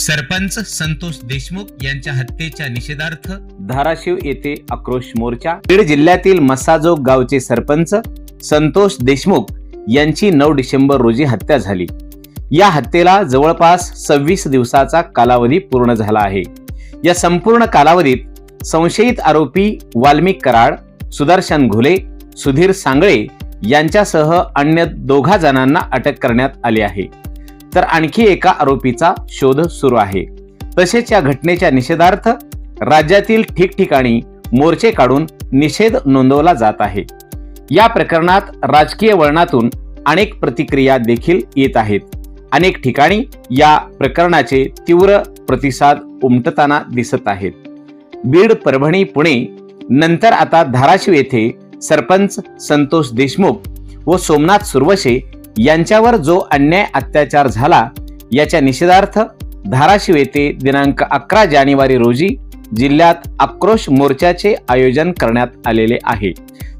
सरपंच संतोष देशमुख यांच्या हत्येच्या निषेधार्थ धाराशिव येथे आक्रोश मोर्चा. बीड जिल्ह्यातील मसाजोग गावचे सरपंच संतोष देशमुख यांची नऊ डिसेंबर रोजी हत्या झाली. या हत्येला जवळपास सव्वीस दिवसाचा कालावधी पूर्ण झाला आहे. या संपूर्ण कालावधीत संशयित आरोपी वाल्मिक कराड सुदर्शन घुले सुधीर सांगळे यांच्यासह अन्य दोघा जणांना अटक करण्यात आली आहे. तर आणखी एका आरोपीचा शोध सुरू आहे. तसेच या घटनेच्या निषेधार्थ राज्यातील ठिकठिकाणी मोर्चे काढून निषेध नोंदवला जात आहे. या प्रकरणात राजकीय वळणातून अनेक प्रतिक्रिया देखील येत आहेत. अनेक ठिकाणी या प्रकरणाचे तीव्र प्रतिसाद उमटताना दिसत आहेत. बीड परभणी पुणे नंतर आता धाराशिव येथे सरपंच संतोष देशमुख व सोमनाथ सुरवशे यांच्यावर जो अन्याय अत्याचार झाला याच्या निषेधार्थ धाराशिव येथे दिनांक अकरा जानेवारी रोजी जिल्ह्यात आक्रोश मोर्चाचे आयोजन करण्यात आलेले आहे.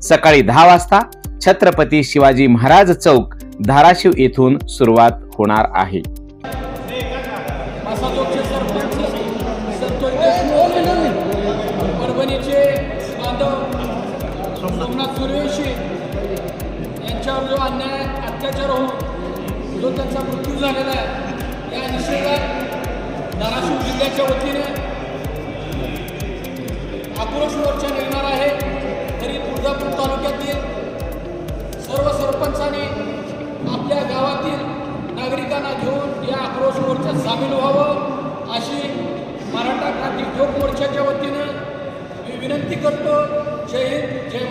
सकाळी दहा वाजता छत्रपती शिवाजी महाराज चौक धाराशिव येथून सुरुवात होणार आहे. सोमनाथ सूर्यवंशी यांच्यावर जो अन्याय अत्याचार होऊन जो त्यांचा मृत्यू झालेला आहे या निषेधात धाराशिव जिल्ह्याच्या वतीने आक्रोश मोर्चा निघणार आहे. तरी तुळजापूर तालुक्यातील सर्व सरपंचांनी आपल्या गावातील नागरिकांना घेऊन या आक्रोश मोर्चात सामील व्हावं अशी मराठा क्रांती ठोक मोर्चाच्या वतीनं मी विनंती करतो. जय हिंद